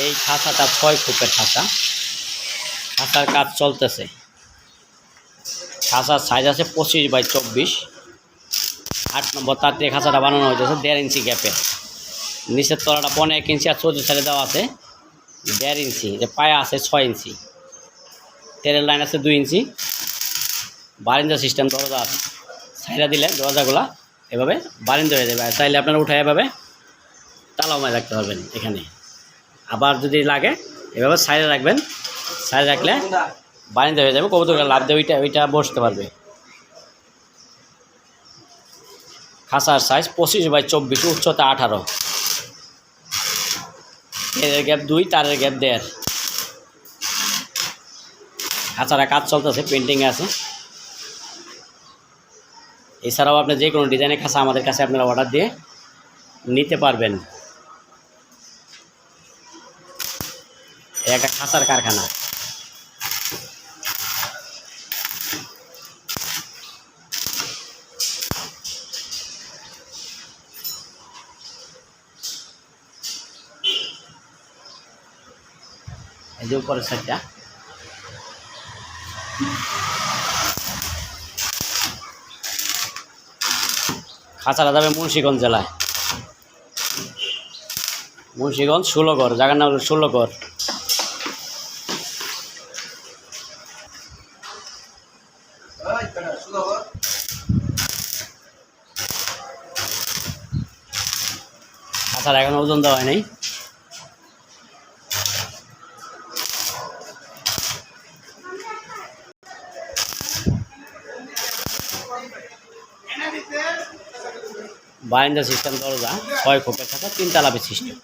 এই খাঁচাটা ছয় ফুটের খাঁচা খাঁচার কাজ চলতেছে। খাঁচার সাইজ আছে পঁচিশ বাই চব্বিশ। আট নম্বর তার দিয়ে খাঁচাটা বানানো হয়েছে দেড় ইঞ্চি গ্যাপে নিচের তলাটা পনেরো এক ইঞ্চি আর চোদ্দ সাইডে দেওয়া আছে। দেড় ইঞ্চি, যে পায়া আছে ছয় ইঞ্চি। তেলের লাইন আছে দুই ইঞ্চি। বারিন্দা সিস্টেম দরজা আছে। সাইডা দিলে দরজাগুলা এভাবে বারিন্দা হয়ে যাবে। চাইলে আপনারা উঠে এভাবে তালাও মায় রাখতে পারবেন এখানে। আবার যদি লাগে, এভাবে সাইডে রাখবেন। সাইডে রাখলে বারিন্দা হয়ে যাবে। কবুতরটা লাভ দিয়ে ওইটা ওইটা বসতে পারবে। খাসার সাইজ পঁচিশ বাই চব্বিশ, উচ্চতা আঠারো। এর গ্যাপ দুই, তারের গ্যাপ দেড়। খাঁচারা কাজ চলতেছে পেন্টিংয়ে আছে। এছাড়াও আপনি যে কোনো ডিজাইনের খাঁচা আমাদের কাছে আপনারা অর্ডার দিয়ে নিতে পারবেন। একটা খাঁচার কারখানা। এই যে উপরের সাইডটা যাবে মুন্সিগঞ্জ জেলায়। মুন্সিগঞ্জ ষোলোগড় জায়গার নাম হলো ষোলোগড় খাঁচার এখন ওজন দেওয়া হয় নাই। বারান্দা সিস্টেম দরজা ছয় ফুটের খাঁচা তিনতলা সিস্টেম